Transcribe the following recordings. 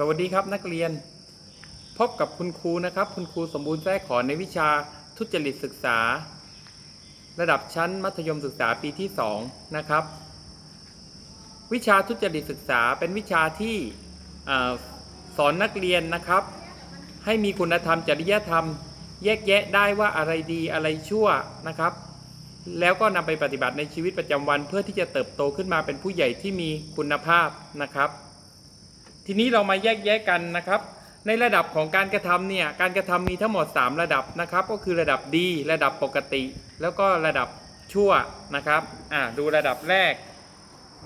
สวัสดีครับนักเรียน พบกับคุณครูนะครับ คุณครูสมบูรณ์แท้ขอในวิชาทุจริตศึกษา ระดับชั้นมัธยมศึกษาปีที่ 2 นะครับ วิชาทุจริตศึกษาเป็นวิชาที่สอนนักเรียนนะครับ ให้มีคุณธรรมจริยธรรม แยกแยะได้ว่าอะไรดีอะไรชั่วนะครับ แล้วก็นำไปปฏิบัติในชีวิตประจำวัน เพื่อที่จะเติบโตขึ้นมาเป็นผู้ใหญ่ที่มีคุณภาพนะครับ ทีนี้เรามาแยกแยะกันนะครับ ในระดับของการกระทำเนี่ยการกระทำมีทั้งหมด 3 ระดับนะครับ ก็คือระดับดี ระดับปกติ แล้วก็ระดับชั่วนะครับอ่าดูระดับแรก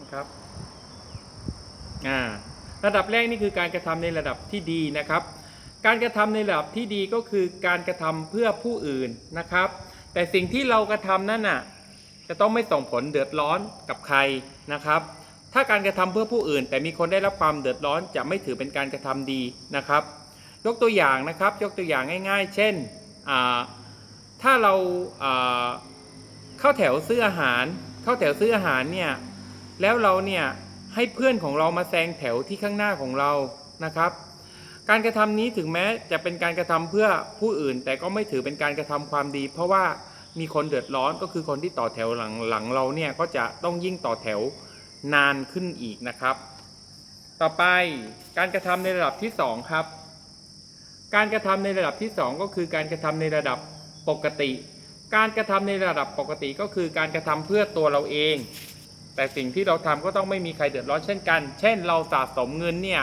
นะครับอ่าระดับแรกนี่คือการกระทำในระดับที่ดีนะครับ การกระทำในระดับที่ดีก็คือการกระทำเพื่อผู้อื่นนะครับ แต่สิ่งที่เรากระทำนั่นน่ะจะต้องไม่ส่งผลเดือดร้อนกับใครนะครับ ถ้าการกระทำเพื่อผู้อื่น แต่มีคนได้รับความเดือดร้อนจะไม่ถือเป็นการกระทำดีนะครับ ยกตัวอย่างนะครับยกตัวอย่างง่าย ๆ เช่นถ้าเราเข้าแถวซื้ออาหาร เข้าแถวซื้ออาหารเนี่ยแล้วเราเนี่ยให้เพื่อนของเรามาแซงแถวที่ข้างหน้าของเรานะครับ การกระทำนี้ถึงแม้จะเป็นการกระทำเพื่อผู้อื่น แต่ก็ไม่ถือเป็นการกระทำความดี เพราะว่ามีคนเดือดร้อนก็คือคนที่ต่อแถวหลังหลังเราเนี่ยก็จะต้องยิ่งต่อแถว นานขึ้นอีกนะครับ ต่อไปการกระทำในระดับที่สองครับ การกระทำในระดับที่สองก็คือการกระทำในระดับปกติ การกระทำในระดับปกติก็คือการกระทำเพื่อตัวเราเอง แต่สิ่งที่เราทำก็ต้องไม่มีใครเดือดร้อนเช่นกัน เช่น เราสะสมเงินเนี่ย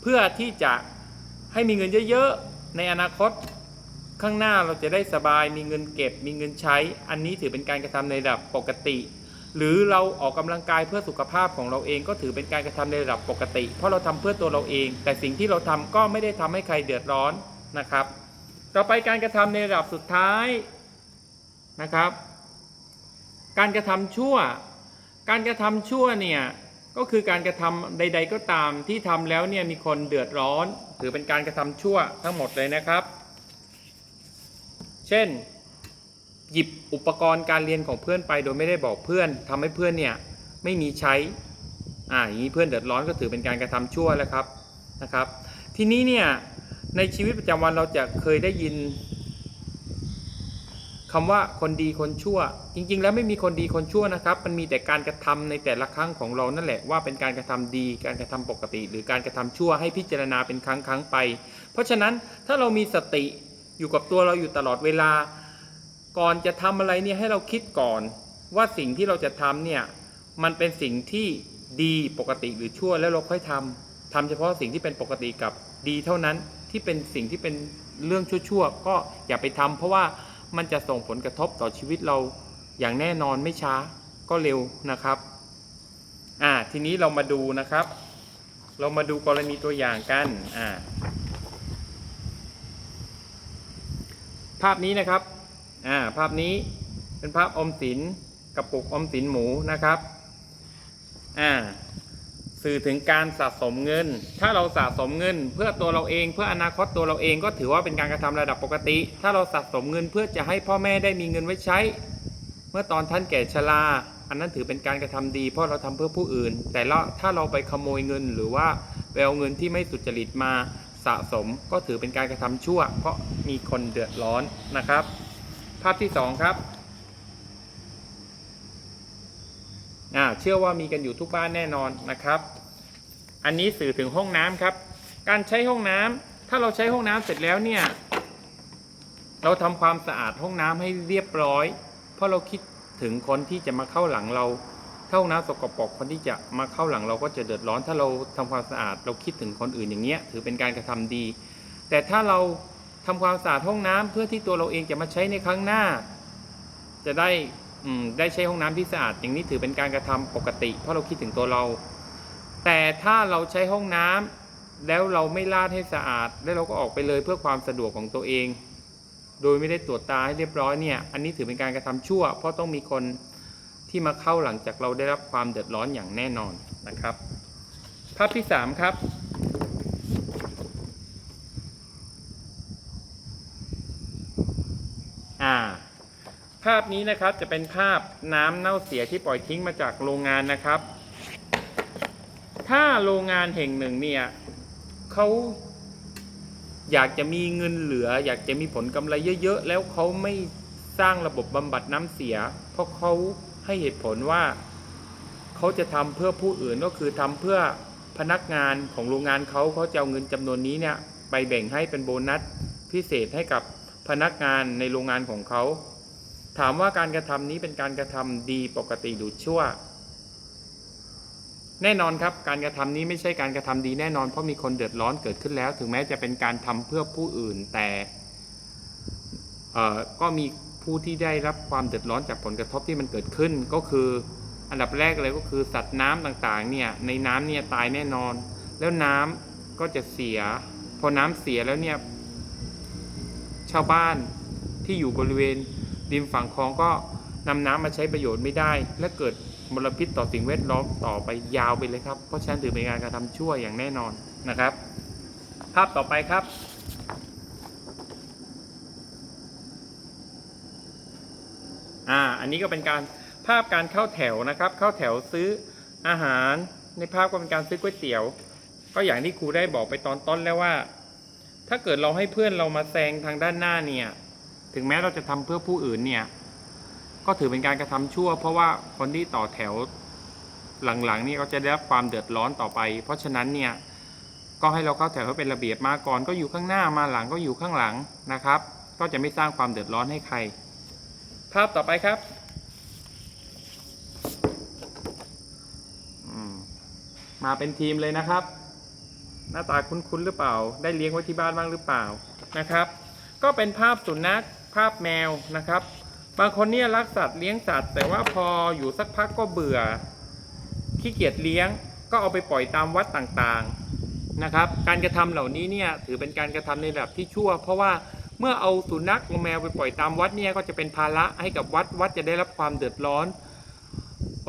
เพื่อที่จะให้มีเงินเยอะๆในอนาคตข้างหน้าเราจะได้สบายมีเงินเก็บมีเงินใช้ อันนี้ถือเป็นการกระทำในระดับปกติ หรือเราออกกำลังกายเพื่อสุขภาพของเราเองก็ถือเป็นการกระทำในระดับปกติ เพราะเราทำเพื่อตัวเราเอง แต่สิ่งที่เราทำก็ไม่ได้ทำให้ใครเดือดร้อนนะครับ ต่อไปการกระทำในระดับสุดท้ายนะครับ การกระทำชั่ว การกระทำชั่วเนี่ยก็คือการกระทำใด ๆ ก็ตามที่ทำแล้วเนี่ยมีคนเดือดร้อน ถือเป็นการกระทำชั่วทั้งหมดเลยนะครับ เช่น หยิบอุปกรณ์การเรียนของเพื่อนไปโดยไม่ได้บอกเพื่อนทำให้เพื่อนเนี่ยไม่มีใช้ อ่าอย่างนี้เพื่อนเดือดร้อนก็ถือเป็นการกระทำชั่วแล้วครับนะครับ ทีนี้เนี่ยในชีวิตประจำวันเราจะเคยได้ยินคำว่าคนดีคนชั่ว จริง ๆ แล้วไม่มีคนดีคนชั่วนะครับ มันมีแต่การกระทำในแต่ละครั้งของเรานั่นแหละว่าเป็นการกระทำดี การกระทำปกติ หรือการกระทำชั่วให้พิจารณาเป็นครั้งครั้งๆไป เพราะฉะนั้นถ้าเรามีสติอยู่กับตัวเราอยู่ตลอดเวลา ก่อนจะทำอะไรเนี่ยให้เราคิดก่อน ว่าสิ่งที่เราจะทำเนี่ยมันเป็นสิ่งที่ดีปกติหรือชั่วแล้วเราค่อยทำทำเฉพาะสิ่งที่เป็นปกติกับดีเท่านั้นที่เป็นสิ่งที่เป็นเรื่องชั่วๆก็อย่าไปทำเพราะว่ามันจะส่งผลกระทบต่อชีวิตเราอย่างแน่นอนไม่ช้าก็เร็วนะครับ อ่า ทีนี้เรามาดูนะครับ เรามาดูกรณีตัวอย่างกัน อ่า ภาพนี้นะครับ อ่าภาพนี้เป็นภาพอมสินกระปุกอมสินหมูนะครับอ่าสื่อถึงการสะสมเงิน ถ้าเราสะสมเงินเพื่อตัวเราเอง เพื่ออนาคตตัวเราเองก็ถือว่าเป็นการกระทำระดับปกติ ถ้าเราสะสมเงินเพื่อจะให้พ่อแม่ได้มีเงินไว้ใช้ เมื่อตอนท่านแก่ชรา อันนั้นถือเป็นการกระทำดี เพราะเราทำเพื่อผู้อื่น แต่ละถ้าเราไปขโมยเงินหรือว่าไปเอาเงินที่ไม่สุจริตมาสะสม ก็ถือเป็นการกระทำชั่ว เพราะมีคนเดือดร้อนนะครับ ภาพที่สองครับเชื่อว่ามีกันอยู่ทุกบ้านแน่นอนนะครับ อันนี้สื่อถึงห้องน้ำครับ การใช้ห้องน้ำถ้าเราใช้ห้องน้ำเสร็จแล้วเนี่ย เราทำความสะอาดห้องน้ำให้เรียบร้อย เพราะเราคิดถึงคนที่จะมาเข้าหลังเราถ้าห้องน้ำสกปรกคนที่จะมาเข้าหลังเราก็จะเดือดร้อน ถ้าเราทำความสะอาด เราคิดถึงคนอื่นอย่างเงี้ยถือเป็นการกระทำดี แต่ถ้าเรา ทำความสะอาดห้องน้ำเพื่อที่ตัวเราเองจะมาใช้ในครั้งหน้า จะได้ได้ใช้ห้องน้ำที่สะอาด อย่างนี้ถือเป็นการกระทำปกติ เพราะเราคิดถึงตัวเรา แต่ถ้าเราใช้ห้องน้ำแล้วเราไม่ลาดให้สะอาด แล้วเราก็ออกไปเลยเพื่อความสะดวกของตัวเอง โดยไม่ได้ตรวจตาให้เรียบร้อยเนี่ยอันนี้ถือเป็นการกระทำชั่ว เพราะต้องมีคนที่มาเข้าหลังจากเราได้รับความเดือดร้อนอย่างแน่นอนนะครับ ภาพที่สามครับ อ่า ภาพนี้นะครับจะเป็นภาพน้ำเน่าเสียที่ปล่อยทิ้งมาจากโรงงานนะครับ ถ้าโรงงานแห่งหนึ่งเนี่ยเขาอยากจะมีเงินเหลือ อยากจะมีผลกำไรเยอะๆ แล้วเขาไม่สร้างระบบบำบัดน้ำเสีย เพราะเขาให้เหตุผลว่าเขาจะทำเพื่อผู้อื่นก็คือทำเพื่อพนักงานของโรงงานเขาเขาจะเอาเงินจำนวนนี้เนี่ยไปแบ่งให้เป็นโบนัสพิเศษให้กับ พนักงานในโรงงานของเขา ถามว่าการกระทำนี้เป็นการกระทำดีปกติหรือชั่ว แน่นอนครับ การกระทำนี้ไม่ใช่การกระทำดีแน่นอนเพราะมีคนเดือดร้อนเกิดขึ้นแล้ว ถึงแม้จะเป็นการทำเพื่อผู้อื่นแต่ก็มีผู้ที่ได้รับความเดือดร้อนจากผลกระทบที่มันเกิดขึ้น ก็คืออันดับแรกเลยก็คือสัตว์น้ำต่างๆเนี่ยในน้ำเนี่ยตายแน่นอน แล้วน้ำก็จะเสีย พอน้ำเสียแล้วเนี่ย ชาวบ้านที่อยู่บริเวณริมฝั่งคลองก็นำน้ำมาใช้ประโยชน์ไม่ได้ และเกิดมลพิษต่อสิ่งแวดล้อมต่อไปยาวไปเลยครับ เพราะฉะนั้นถือเป็นการกระทำชั่วอย่างแน่นอนนะครับ ภาพต่อไปครับ อ่า อันนี้ก็เป็นการภาพการเข้าแถวนะครับ เข้าแถวซื้ออาหารในภาพก็เป็นการซื้อก๋วยเตี๋ยว ก็อย่างที่ครูได้บอกไปตอนต้นแล้วว่า ถ้าเกิดเราให้เพื่อนเรามาแซงทางด้านหน้าเนี่ย ถึงแม้เราจะทำเพื่อผู้อื่นเนี่ย ก็ถือเป็นการกระทำชั่ว เพราะว่าคนที่ต่อแถวหลังๆนี่ก็จะได้รับความเดือดร้อนต่อไป เพราะฉะนั้นเนี่ยก็ให้เราเข้าแถวให้เป็นระเบียบมาก่อน ก็อยู่ข้างหน้ามาหลังก็อยู่ข้างหลังนะครับ ก็จะไม่สร้างความเดือดร้อนให้ใคร ภาพต่อไปครับอืมมาเป็นทีมเลยนะครับ หน้าตาคุ้นๆหรือเปล่า ได้เลี้ยงไว้ที่บ้านบ้างหรือเปล่านะครับ ก็เป็นภาพสุนัขภาพแมวนะครับ บางคนเนี่ยรักสัตว์เลี้ยงสัตว์ แต่ว่าพออยู่สักพักก็เบื่อขี้เกียจเลี้ยง ก็เอาไปปล่อยตามวัดต่างๆนะครับ การกระทำเหล่านี้เนี่ยถือเป็นการกระทำในระดับที่ชั่ว เพราะว่าเมื่อเอาสุนัขแมวไปปล่อยตามวัดเนี่ยก็จะเป็นภาระให้กับวัดวัดจะได้รับความเดือดร้อน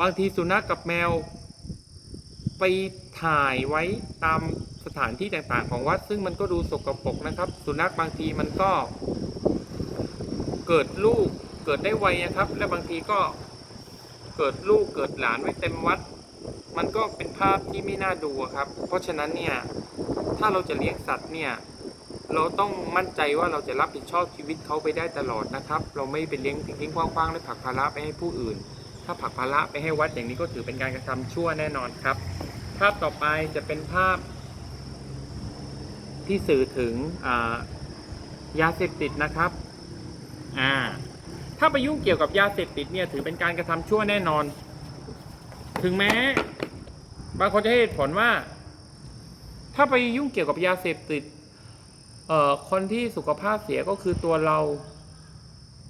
บางทีสุนัขกับแมว ไปถ่ายไว้ตาม สถานที่ต่างๆของวัด ซึ่งมันก็ดูสกปรกนะครับ สุนัขบางทีมันก็ เกิดลูกเกิดได้ไวนะครับ และบางทีก็เกิดลูกเกิดหลานไว้เต็มวัด มันก็เป็นภาพที่ไม่น่าดูครับ เพราะฉะนั้นเนี่ยถ้าเราจะเลี้ยงสัตว์เนี่ยเราต้องมั่นใจว่าเราจะรับผิดชอบชีวิตเขาไปได้ตลอดนะครับ เราไม่ไปเลี้ยงทิ้งๆคว้างๆและผักภาระไปให้ผู้อื่น ถ้าผักภาระไปให้วัดอย่างนี้ก็ถือเป็นการกระทำชั่วแน่นอนครับ ภาพต่อไปจะเป็นภาพ ที่สื่อถึงยาเสพติดนะครับอ่าถ้าไปยุ่งเกี่ยวกับยาเสพติดเนี่ยถือเป็นการกระทำชั่วแน่นอน ถึงแม้ บางคนจะให้เหตุผลว่า ถ้าไปยุ่งเกี่ยวกับยาเสพติดเอ่อคนที่สุขภาพเสียก็คือตัวเรา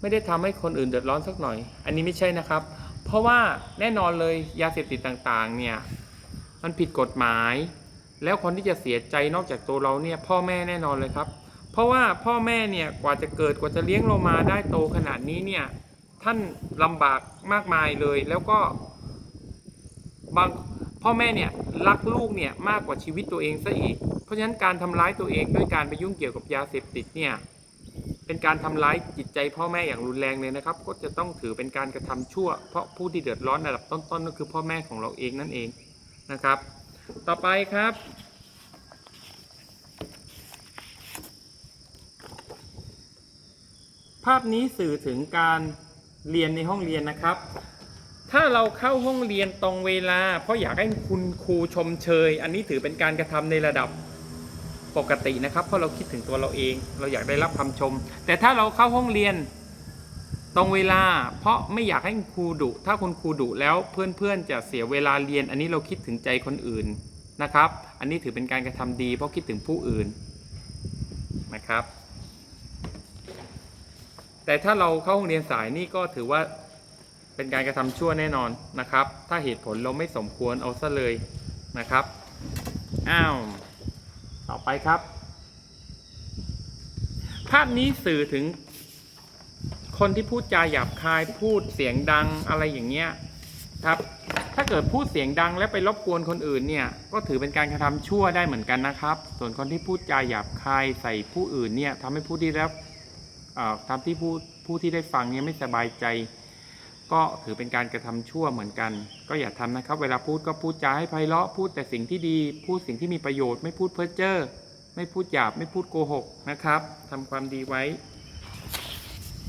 ไม่ได้ทำให้คนอื่นเดือดร้อนสักหน่อย อันนี้ไม่ใช่นะครับ เพราะว่าแน่นอนเลยยาเสพติดต่างๆ เนี่ย มันผิดกฎหมาย แล้วคนที่จะเสียใจนอกจากตัวเราเนี่ยพ่อแม่แน่นอนเลยครับ เพราะว่าพ่อแม่เนี่ยกว่าจะเกิดกว่าจะเลี้ยงเรามาได้โตขนาดนี้เนี่ยท่านลำบากมากมายเลยแล้วก็บางพ่อแม่เนี่ยรักลูกเนี่ยมากกว่าชีวิตตัวเองซะอีก เพราะฉะนั้นการทำร้ายตัวเองด้วยการไปยุ่งเกี่ยวกับยาเสพติดเนี่ยเป็นการทำร้ายจิตใจพ่อแม่อย่างรุนแรงเลยนะครับ ก็จะต้องถือเป็นการกระทำชั่ว เพราะผู้ที่เดือดร้อนระดับต้นๆก็คือพ่อแม่ของเราเองนั่นเองนะครับ ต่อไปครับ ภาพนี้สื่อถึงการเรียนในห้องเรียนนะครับ ถ้าเราเข้าห้องเรียนตรงเวลา เพราะอยากให้คุณครูชมเชย อันนี้ถือเป็นการกระทำในระดับปกตินะครับ เพราะเราคิดถึงตัวเราเอง เราอยากได้รับคำชม แต่ถ้าเราเข้าห้องเรียน ตรงเวลา เพราะไม่อยากให้ครูดุ ถ้าคุณครูดุแล้วเพื่อนๆ จะเสียเวลาเรียน อันนี้เราคิดถึงใจคนอื่นนะครับ อันนี้ถือเป็นการกระทำดี เพราะคิดถึงผู้อื่นนะครับ แต่ถ้าเราเข้าห้องเรียนสายนี่ก็ถือว่าเป็นการกระทำชั่วแน่นอนนะครับ ถ้าเหตุผลเราไม่สมควรเอาซะเลยนะครับ อ้าว ต่อไปครับ ภาพนี้สื่อถึง คนที่พูดจาหยาบคายพูดเสียงดังอะไรอย่างเงี้ยครับถ้าเกิดพูดเสียงดังและไปรบกวนคนอื่นเนี่ยก็ถือเป็นการกระทำชั่วได้เหมือนกันนะครับ ส่วนคนที่พูดจาหยาบคายใส่ผู้อื่นเนี่ยทำให้ผู้ที่รับเอ่อทำที่ผู้ผู้ที่ได้ฟังเนี่ยไม่สบายใจ ก็ถือเป็นการกระทำชั่วเหมือนกัน ก็อย่าทำนะครับ เวลาพูดก็พูดจาให้ไพเราะพูดแต่สิ่งที่ดี พูดสิ่งที่มีประโยชน์ไม่พูดเพ้อเจ้อไม่พูดหยาบไม่พูดโกหกนะครับทำความดีไว้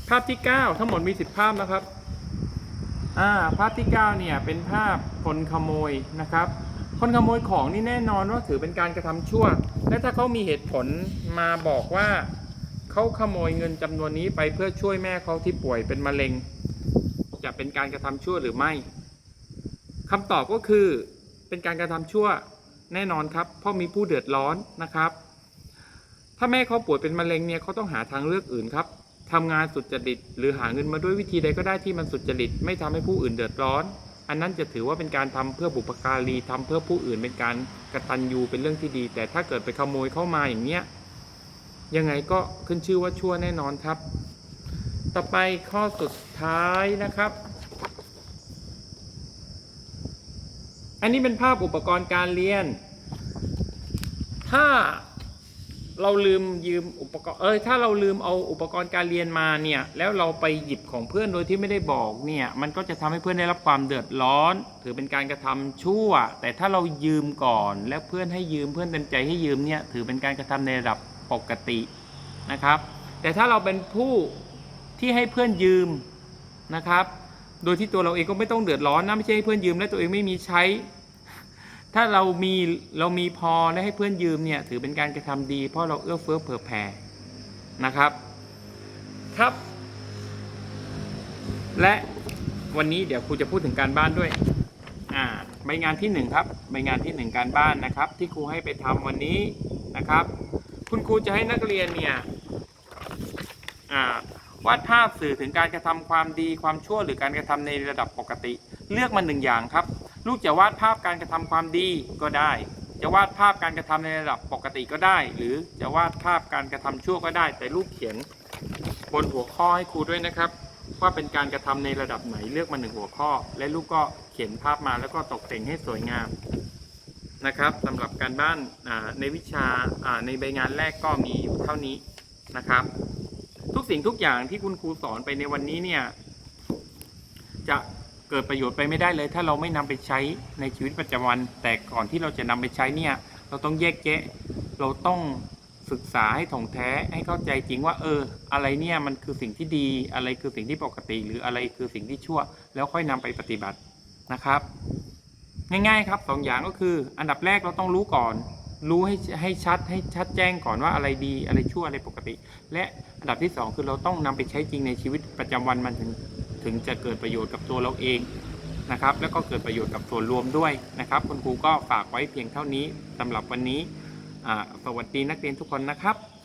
ภาพที่ 9 ทั้งหมดมี 10 ภาพนะครับอ่าภาพที่9เนี่ยเป็นภาพคนขโมยนะครับ คนขโมยของนี่แน่นอนว่าถือเป็นการกระทำชั่ว และถ้าเขามีเหตุผลมาบอกว่าเขาขโมยเงินจำนวนนี้ไปเพื่อช่วยแม่เขาที่ป่วยเป็นมะเร็ง จะเป็นการกระทำชั่วหรือไม่คำตอบก็คือเป็นการกระทำชั่วแน่นอนครับ เพราะมีผู้เดือดร้อนนะครับ ถ้าแม่เขาป่วยเป็นมะเร็งเนี่ยเขาต้องหาทางเลือกอื่นครับ ทำงานสุจริต หรือหาเงินมาด้วยวิธีใดก็ได้ที่มันสุจริต ไม่ทำให้ผู้อื่นเดือดร้อน อันนั้นจะถือว่าเป็นการทำเพื่อบุปการีทำเพื่อผู้อื่นเป็นการกตัญญูเป็นเรื่องที่ดี แต่ถ้าเกิดไปขโมยเข้ามาอย่างเนี้ยยังไงก็ขึ้นชื่อว่าชั่วแน่นอนครับ ต่อไปข้อสุดท้ายนะครับ อันนี้เป็นภาพอุปกรณ์การเรียน ถ้า เราลืมยืมอุปกรณ์เอ้ยถ้าเราลืมเอาอุปกรณ์การเรียนมาเนี่ยแล้วเราไปหยิบของเพื่อนโดยที่ไม่ได้บอกเนี่ยมันก็จะทำให้เพื่อนได้รับความเดือดร้อน ถือเป็นการกระทำชั่ว แต่ถ้าเรายืมก่อน แล้วเพื่อนให้ยืมเพื่อนเต็มใจให้ยืมเนี่ยถือเป็นการกระทำในระดับปกตินะครับ แต่ถ้าเราเป็นผู้ที่ให้เพื่อนยืมนะครับ โดยที่ตัวเราเองก็ไม่ต้องเดือดร้อนนะไม่ใช่ให้เพื่อนยืมแล้วตัวเองไม่มีใช้ ถ้าเรามีเรามีพอและให้เพื่อนยืมเนี่ยถือเป็นการกระทำดี เพราะเราเอื้อเฟื้อเผื่อแผ่นะครับครับ และวันนี้เดี๋ยวครูจะพูดถึงการบ้านด้วยอ่าใบงานที่หนึ่งครับใบงานที่หนึ่งการบ้านนะครับ ที่ครูให้ไปทำวันนี้นะครับ คุณครูจะให้นักเรียนเนี่ยอ่าวาดภาพสื่อถึงการกระทำความดีความชั่วหรือการกระทำในระดับปกติ เลือกมาหนึ่งอย่างครับ ลูกจะวาดภาพการกระทำความดีก็ได้ จะวาดภาพการกระทำในระดับปกติก็ได้ หรือจะวาดภาพการกระทำชั่วก็ได้ แต่ลูกเขียนบนหัวข้อให้ครูด้วยนะครับ ว่าเป็นการกระทำในระดับไหนเลือกมาหนึ่งหัวข้อ และลูกก็เขียนภาพมาแล้วก็ตกแต่งให้สวยงามนะครับสำหรับการบ้านในวิชาอ่าในใบงานแรกก็มีอยู่เท่านี้นะครับ ทุกสิ่งทุกอย่างที่คุณครูสอนไปในวันนี้เนี่ยจะ เกิดประโยชน์ไปไม่ได้เลย ถ้าเราไม่นำไปใช้ในชีวิตประจำวัน แต่ก่อนที่เราจะนำไปใช้เนี่ย เราต้องแยกแยะ เราต้องศึกษาให้ถ่องแท้ให้เข้าใจจริงว่า เออ อะไรเนี่ยมันคือสิ่งที่ดี อะไรคือสิ่งที่ปกติ หรืออะไรคือสิ่งที่ชั่ว แล้วค่อยนำไปปฏิบัตินะครับ ง่ายๆครับสองอย่างก็คือ อันดับแรกเราต้องรู้ก่อน รู้ให้ให้ชัดให้ชัดแจ้งก่อนว่าอะไรดีอะไรชั่วอะไรปกติ และอันดับที่สองคือเราต้องนำไปใช้จริงในชีวิตประจำวันมันถึง ถึงจะเกิดประโยชน์กับตัวเราเองนะครับ แล้วก็เกิดประโยชน์กับส่วนรวมด้วยนะครับ คุณครูก็ฝากไว้เพียงเท่านี้สำหรับวันนี้สวัสดีนักเรียนทุกคนนะครับ